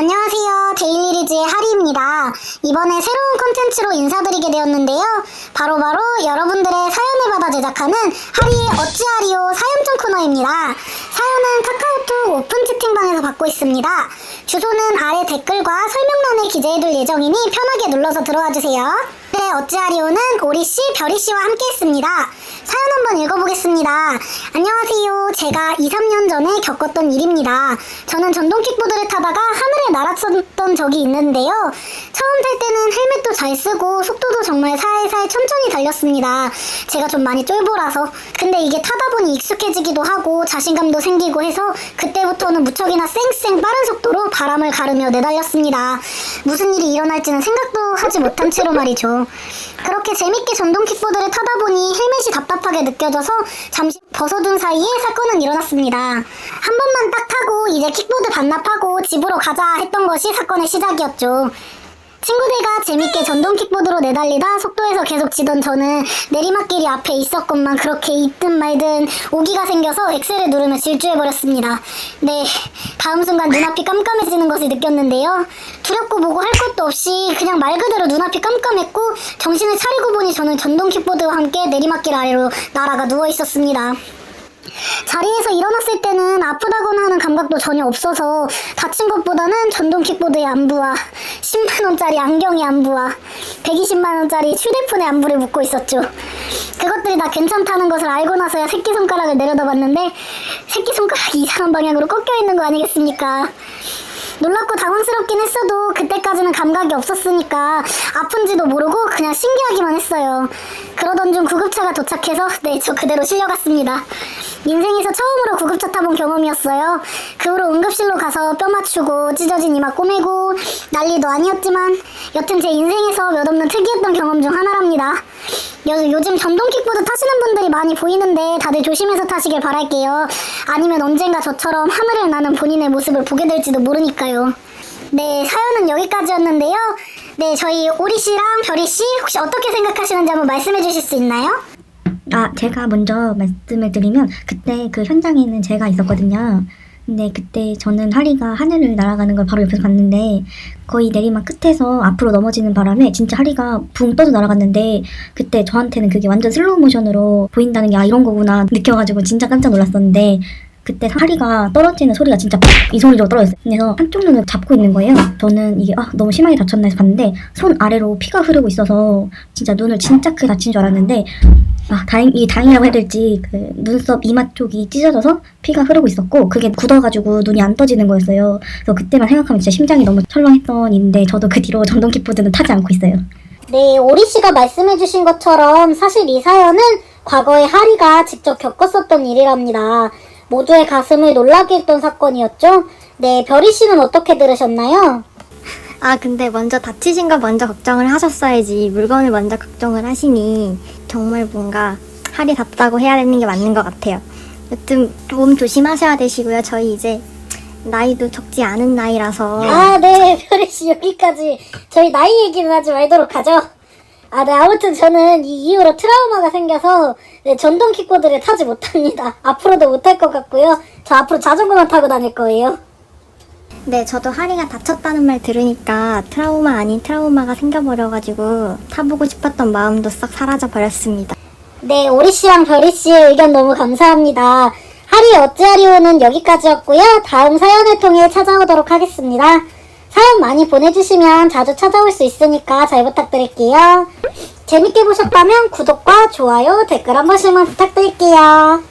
안녕하세요. 데일리리즈의 하리입니다. 이번에 새로운 콘텐츠로 인사드리게 되었는데요. 바로 바로 여러분들의 사연을 받아 제작하는 하리의 어찌하리요 사연전 코너입니다. 사연은 카카오톡 오픈 채팅방에서 받고 있습니다. 주소는 아래 댓글과 설명란에 기재해둘 예정이니 편하게 눌러서 들어와 주세요. 네, 어찌하리요는 오리씨, 별이씨와 함께 했습니다. 사연 한번 읽어보겠습니다. 안녕하세요. 제가 2, 3년 전에 겪었던 일입니다. 저는 전동 킥보드를 타다가 하늘에 날았었던 적이 있는데요. 처음 탈 때는 헬멧도 잘 쓰고 속도도 정말 살살 천천히 달렸습니다. 제가 좀 많이 쫄보라서. 근데 이게 타다 보니 익숙해지기도 하고 자신감도 생기고 해서 그때부터는 무척이나 쌩쌩 빠른 속도로 바람을 가르며 내달렸습니다. 무슨 일이 일어날지는 생각도 하지 못한 채로 말이죠. 그렇게 재밌게 전동 킥보드를 타다 보니 헬멧이 답답하게 느껴 져서 잠시 벗어둔 사이에 사건은 일어났습니다. 한 번만 딱 타고 이제 킥보드 반납하고 집으로 가자 했던 것이 사건의 시작이었죠. 친구들과 재밌게 전동 킥보드로 내달리다 속도에서 계속 지던 저는 내리막길이 앞에 있었건만 그렇게 있든 말든 오기가 생겨서 엑셀을 누르며 질주해버렸습니다. 네, 다음 순간 눈앞이 깜깜해지는 것을 느꼈는데요. 두렵고 보고 할 것도 없이 그냥 말 그대로 눈앞이 깜깜했고 정신을 차리고 보니 저는 전동 킥보드와 함께 내리막길 아래로 날아가 누워 있었습니다. 자리에서 일어났을 때는 아프다거나 하는 감각도 전혀 없어서 다친 것보다는 전동 킥보드의 안부와 10만원짜리 안경의 안부와 120만원짜리 휴대폰의 안부를 묻고 있었죠. 그것들이 다 괜찮다는 것을 알고 나서야 새끼손가락을 내려다봤는데 새끼손가락이 이상한 방향으로 꺾여 있는 거 아니겠습니까? 놀랍고 당황스럽긴 했어도 그때까지는 감각이 없었으니까 아픈지도 모르고 그냥 신기하기만 했어요. 그러던 중 구급차가 도착해서 네, 저 그대로 실려갔습니다. 인생에서 처음으로 구급차 타본 경험이었어요. 그 후로 응급실로 가서 뼈 맞추고 찢어진 이마 꼬매고 난리도 아니었지만 여튼 제 인생에서 몇 없는 특이했던 경험 중 하나랍니다. 요, 요즘 전동 킥보드 타시는 분들이 많이 보이는데 다들 조심해서 타시길 바랄게요. 아니면 언젠가 저처럼 하늘을 나는 본인의 모습을 보게 될지도 모르니까요. 네, 사연은 여기까지였는데요. 네, 저희 오리 씨랑 별이 씨 혹시 어떻게 생각하시는지 한번 말씀해 주실 수 있나요? 아, 제가 먼저 말씀을 드리면 그때 그 현장에는 제가 있었거든요. 근데 그때 저는 하리가 하늘을 날아가는 걸 바로 옆에서 봤는데 거의 내리막 끝에서 앞으로 넘어지는 바람에 진짜 하리가 붕 떠서 날아갔는데 그때 저한테는 그게 완전 슬로우 모션으로 보인다는 게 아 이런 거구나 느껴가지고 진짜 깜짝 놀랐었는데 그때 하리가 떨어지는 소리가 진짜 팍! 이 소리로 떨어졌어요. 그래서 한쪽 눈을 잡고 있는 거예요. 저는 이게 아 너무 심하게 다쳤나 해서 봤는데 손 아래로 피가 흐르고 있어서 진짜 눈을 진짜 크게 다친 줄 알았는데 아, 다행, 이 다행이라고 해야 될지, 그, 눈썹 이마 쪽이 찢어져서 피가 흐르고 있었고, 그게 굳어가지고 눈이 안 떠지는 거였어요. 그래서 그때만 생각하면 진짜 심장이 너무 철렁했던 일인데, 저도 그 뒤로 전동 킥보드는 타지 않고 있어요. 네, 오리 씨가 말씀해 주신 것처럼 사실 이 사연은 과거에 하리가 직접 겪었었던 일이랍니다. 모두의 가슴을 놀라게 했던 사건이었죠. 네, 별이 씨는 어떻게 들으셨나요? 아, 근데 먼저 다치신 거 먼저 걱정을 하셨어야지. 물건을 먼저 걱정을 하시니 정말 뭔가 할이 답다고 해야 되는 게 맞는 것 같아요. 여튼 몸 조심하셔야 되시고요. 저희 이제 나이도 적지 않은 나이라서 아, 네, 별이 씨 여기까지 저희 나이 얘기는 하지 말도록 하죠. 아, 네, 아무튼 저는 이 이후로 트라우마가 생겨서 네, 전동 킥보드를 타지 못합니다. 앞으로도 못할 것 같고요. 저 앞으로 자전거만 타고 다닐 거예요. 네, 저도 하리가 다쳤다는 말 들으니까 트라우마 아닌 트라우마가 생겨버려가지고 타보고 싶었던 마음도 싹 사라져 버렸습니다. 네, 오리 씨랑 별이 씨의 의견 너무 감사합니다. 하리 어찌하리오는 여기까지였고요. 다음 사연을 통해 찾아오도록 하겠습니다. 사연 많이 보내주시면 자주 찾아올 수 있으니까 잘 부탁드릴게요. 재밌게 보셨다면 구독과 좋아요, 댓글 한 번씩만 부탁드릴게요.